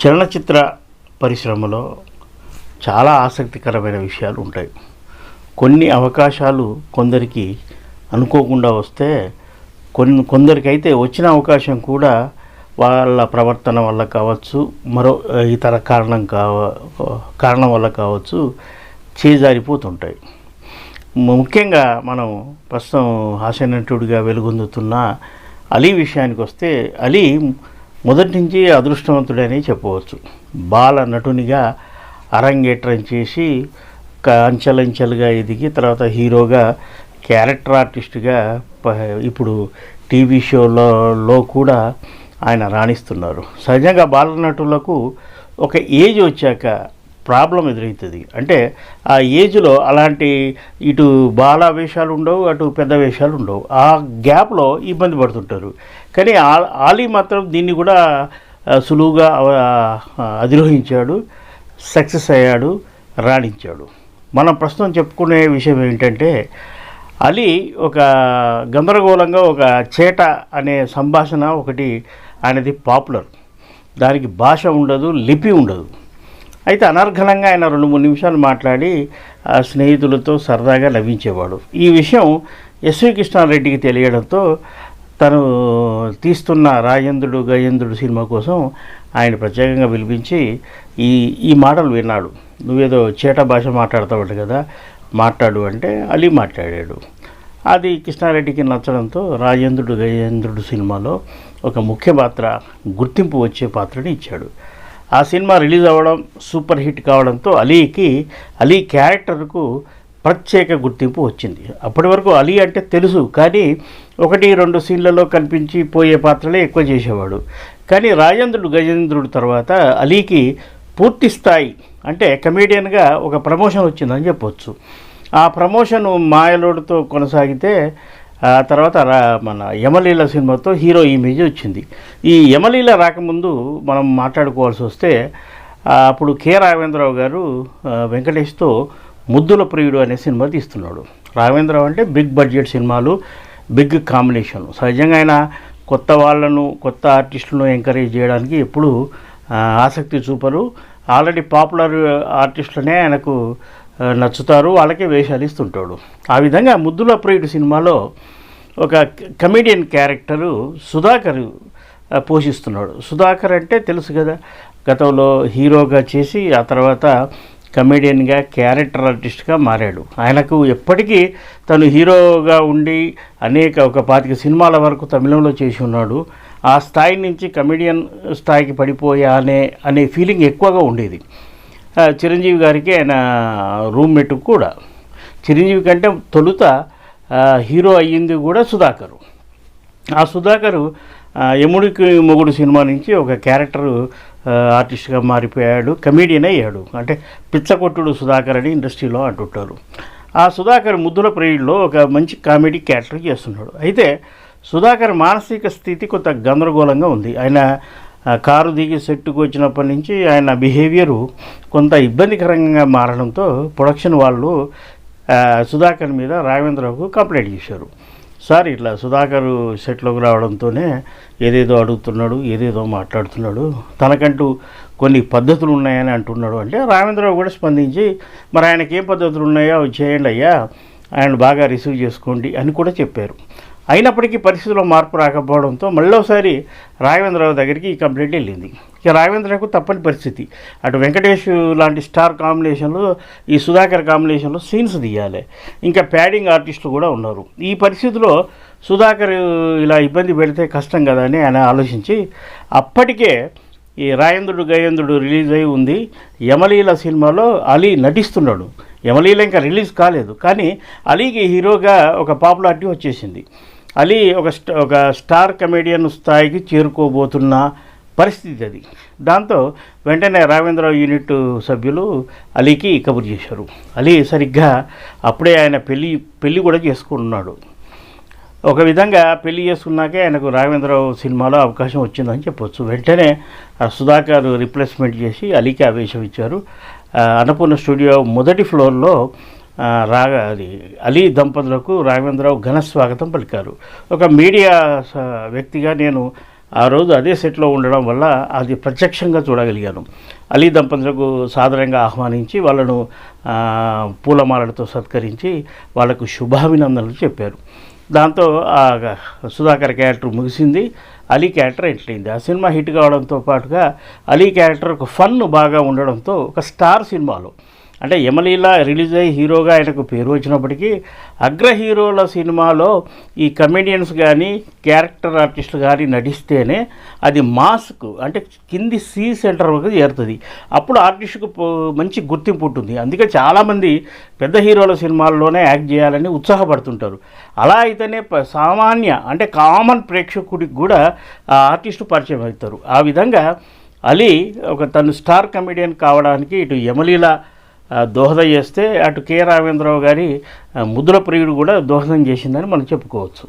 చలనచిత్ర పరిశ్రమలో చాలా ఆసక్తికరమైన విషయాలు ఉంటాయి. కొన్ని అవకాశాలు కొందరికి అనుకోకుండా వస్తే కొన్ని కొందరికైతే వచ్చిన అవకాశం కూడా వాళ్ళ ప్రవర్తన వల్ల కావచ్చు మరో ఇతర కారణం కావ కారణం వల్ల కావచ్చు చేజారిపోతుంటాయి. ముఖ్యంగా మనం ప్రస్తుతం హాస్యనటుడిగా వెలుగొందుతున్న అలీ విషయానికి వస్తే అలీ మొదటి నుంచి అదృష్టవంతుడని చెప్పవచ్చు. బాల నటునిగా అరంగేట్రం చేసి అంచెలంచెలుగా ఎదిగి తర్వాత హీరోగా క్యారెక్టర్ ఆర్టిస్ట్గా ఇప్పుడు టీవీ షోలలో కూడా ఆయన రాణిస్తున్నారు. సహజంగా బాల నటులకు ఒక ఏజ్ వచ్చాక ప్రాబ్లం ఎదురవుతుంది అంటే ఆ ఏజ్లో అలాంటి ఇటు బాల వేషాలు ఉండవు అటు పెద్ద వేషాలు ఉండవు. ఆ గ్యాప్లో ఇబ్బంది పడుతుంటారు. కానీ ఆ- ఆలీ మాత్రం దీన్ని కూడా సులువుగా అధిరోహించాడు సక్సెస్ అయ్యాడు రాణించాడు. మనం ప్రస్తుతం చెప్పుకునే విషయం ఏంటంటే అలీ ఒక గందరగోళంగా ఒక చేట అనే సంభాషణ ఒకటి అనేది పాపులర్. దానికి భాష ఉండదు లిపి ఉండదు. అయితే అనర్ఘలంగా ఆయన రెండు మూడు నిమిషాలు మాట్లాడి ఆ స్నేహితులతో సరదాగా నవ్వించేవాడు ఈ విషయం ఎస్వి కృష్ణారెడ్డికి తెలియడంతో తను తీస్తున్న రాజేంద్రుడు గజేంద్రుడు సినిమా కోసం ఆయన ప్రత్యేకంగా పిలిపించి ఈ ఈ మాటలు విన్నాడు. నువ్వేదో చేట భాష మాట్లాడతావు కదా మాట్లాడు అంటే అలీ మాట్లాడాడు. అది కృష్ణారెడ్డికి నచ్చడంతో రాజేంద్రుడు గజేంద్రుడు సినిమాలో ఒక ముఖ్య పాత్ర గుర్తింపు వచ్చే పాత్రని ఇచ్చాడు. ఆ సినిమా రిలీజ్ అవ్వడం సూపర్ హిట్ కావడంతో అలీకి అలీ క్యారెక్టర్కు ప్రత్యేక గుర్తింపు వచ్చింది. అప్పటి వరకు అలీ అంటే తెలుసు కానీ ఒకటి రెండు సీన్లలో కనిపించి పోయే పాత్రలే ఎక్కువ చేసేవాడు. కానీ రాజేంద్రుడు గజేంద్రుడు తర్వాత అలీకి పూర్తి స్థాయి అంటే కమేడియన్గా ఒక ప్రమోషన్ వచ్చిందని చెప్పొచ్చు. ఆ ప్రమోషన్ మాయలోడుతో కొనసాగితే ఆ తర్వాత రా మన యమలీల సినిమాతో హీరో ఇమేజ్ వచ్చింది. ఈ యమలీల రాకముందు మనం మాట్లాడుకోవాల్సి వస్తే అప్పుడు కె రాఘవేంద్రరావు గారు వెంకటేష్తో ముద్దుల ప్రియుడు అనే సినిమా తీస్తున్నాడు. రాఘవేంద్రరావు అంటే బిగ్ బడ్జెట్ సినిమాలు బిగ్ కాంబినేషన్ సహజంగా ఆయన కొత్త వాళ్ళను కొత్త ఆర్టిస్టులను ఎంకరేజ్ చేయడానికి ఎప్పుడు ఆసక్తి చూపరు. ఆల్రెడీ పాపులర్ ఆర్టిస్టులనే ఆయనకు నచ్చుతారు వాళ్ళకే వేషాలు ఇస్తుంటాడు. ఆ విధంగా ముద్దుల ప్రియుడు సినిమాలో ఒక కమెడియన్ క్యారెక్టరు సుధాకర్ పోషిస్తున్నాడు. సుధాకర్ అంటే తెలుసు కదా గతంలో హీరోగా చేసి ఆ తర్వాత కమెడియన్గా క్యారెక్టర్ ఆర్టిస్ట్గా మారాడు. ఆయనకు ఎప్పటికీ తను హీరోగా ఉండి అనేక ఒక పాతిక సినిమాల వరకు తమిళంలో చేసి ఉన్నాడు. ఆ స్థాయి నుంచి కమెడియన్ స్థాయికి పడిపోయా అనే అనే ఫీలింగ్ ఎక్కువగా ఉండేది. చిరంజీవి గారికి ఆయన రూమ్మేట్ కూడా. చిరంజీవి కంటే తొలుత హీరో అయ్యింది కూడా సుధాకరు. ఆ సుధాకరు యముడికి మొగుడు సినిమా నుంచి ఒక క్యారెక్టర్ ఆర్టిస్ట్గా మారిపోయాడు కమీడియన్ అయ్యాడు. అంటే పిచ్చకొట్టుడు సుధాకర్ అని ఇండస్ట్రీలో అంటుంటారు. ఆ సుధాకర్ ముద్దుల ప్రియుల్లో ఒక మంచి కామెడీ క్యారెక్టర్ చేస్తున్నాడు. అయితే సుధాకర్ మానసిక స్థితి కొంత గందరగోళంగా ఉంది. ఆయన కారు దిగి సెట్టుకు వచ్చినప్పటి నుంచి ఆయన బిహేవియరు కొంత ఇబ్బందికరంగా మారడంతో ప్రొడక్షన్ వాళ్ళు సుధాకర్ మీద రాఘవేంద్రరావుకు కంప్లైంట్ చేశారు. సార్ ఇట్లా సుధాకర్ సెట్లోకి రావడంతోనే ఏదేదో అడుగుతున్నాడు ఏదేదో మాట్లాడుతున్నాడు. తనకంటూ కొన్ని పద్ధతులు ఉన్నాయని అంటున్నాడు అంటే రామేంద్రరావు కూడా స్పందించి మరి ఆయనకి ఏ పద్ధతులు ఉన్నాయో అవి చేయండి అయ్యా ఆయన బాగా రిసీవ్ చేసుకోండి అని కూడా చెప్పారు. అయినప్పటికీ పరిస్థితిలో మార్పు రాకపోవడంతో మళ్ళోసారి రాఘవేంద్రరావు దగ్గరికి ఈ కంప్లైంట్ వెళ్ళింది. ఇక రాఘవేంద్రరావుకు తప్పని పరిస్థితి. అటు వెంకటేష్ లాంటి స్టార్ కాంబినేషన్లో ఈ సుధాకర్ కాంబినేషన్లో సీన్స్ తీయాలి ఇంకా ప్యాడింగ్ ఆర్టిస్టులు కూడా ఉన్నారు. ఈ పరిస్థితిలో సుధాకర్ ఇలా ఇబ్బంది పెడితే కష్టం కదా అని ఆయన ఆలోచించి అప్పటికే ఈ రాయేంద్రుడు గయేంద్రుడు రిలీజ్ అయి ఉంది. యమలీల సినిమాలో అలీ నటిస్తున్నాడు. యమలీల ఇంకా రిలీజ్ కాలేదు. కానీ అలీకి హీరోగా ఒక పాపులారిటీ వచ్చేసింది. అలీ ఒక స్ట ఒక స్టార్ కమెడియన్ స్థాయికి చేరుకోబోతున్న పరిస్థితి అది. దాంతో వెంటనే రాఘవేంద్రరావు యూనిట్ సభ్యులు అలీకి కబురు చేశారు. అలీ సరిగ్గా అప్పుడే ఆయన పెళ్ళి పెళ్ళి కూడా చేసుకున్నాడు ఒక విధంగా పెళ్ళి చేసుకున్నాకే ఆయనకు రాఘవేంద్రరావు సినిమాలో అవకాశం వచ్చిందని చెప్పొచ్చు. వెంటనే ఆ సుధాకర్ రిప్లేస్మెంట్ చేసి అలీకి ఆవేశం ఇచ్చారు. అన్నపూర్ణ స్టూడియో మొదటి ఫ్లోర్లో రాగ అది అలీ దంపతులకు రాఘవేంద్రరావు ఘన స్వాగతం పలికారు. ఒక మీడియా వ్యక్తిగా నేను ఆ రోజు అదే సెట్లో ఉండడం వల్ల అది ప్రత్యక్షంగా చూడగలిగాను. అలీ దంపతులకు సాధారణంగా ఆహ్వానించి వాళ్ళను పూలమాలలతో సత్కరించి వాళ్ళకు శుభాభినందనలు చెప్పారు. దాంతో ఆ సుధాకర్ క్యారెక్టర్ ముగిసింది అలీ క్యారెక్టర్ ఎంటర్ అయింది. ఆ సినిమా హిట్ కావడంతో పాటుగా అలీ క్యారెక్టర్ ఒక ఫన్ బాగా ఉండడంతో ఒక స్టార్ సినిమాలో అంటే యమలీల రిలీజ్ అయ్యి హీరోగా ఆయనకు పేరు వచ్చినప్పటికీ అగ్ర హీరోల సినిమాలో ఈ కమెడియన్స్ కానీ క్యారెక్టర్ ఆర్టిస్టులు కానీ నటిస్తేనే అది మాస్కు అంటే కింది సి సెంటర్ వరకు చేరుతుంది. అప్పుడు ఆర్టిస్టుకు మంచి గుర్తింపు ఉంటుంది. అందుకే చాలామంది పెద్ద హీరోల సినిమాల్లోనే యాక్ట్ చేయాలని ఉత్సాహపడుతుంటారు. అలా అయితేనే సామాన్య అంటే కామన్ ప్రేక్షకుడికి కూడా ఆ ఆర్టిస్టు పరిచయం అవుతారు. ఆ విధంగా అలీ ఒక తను స్టార్ కమెడియన్ కావడానికి ఇటు యమలీల దోహదం చేస్తే అటు కె రామేంద్రరావు గారి ముద్ర ప్రియుడు కూడా దోహదం చేసిందని మనం చెప్పుకోవచ్చు.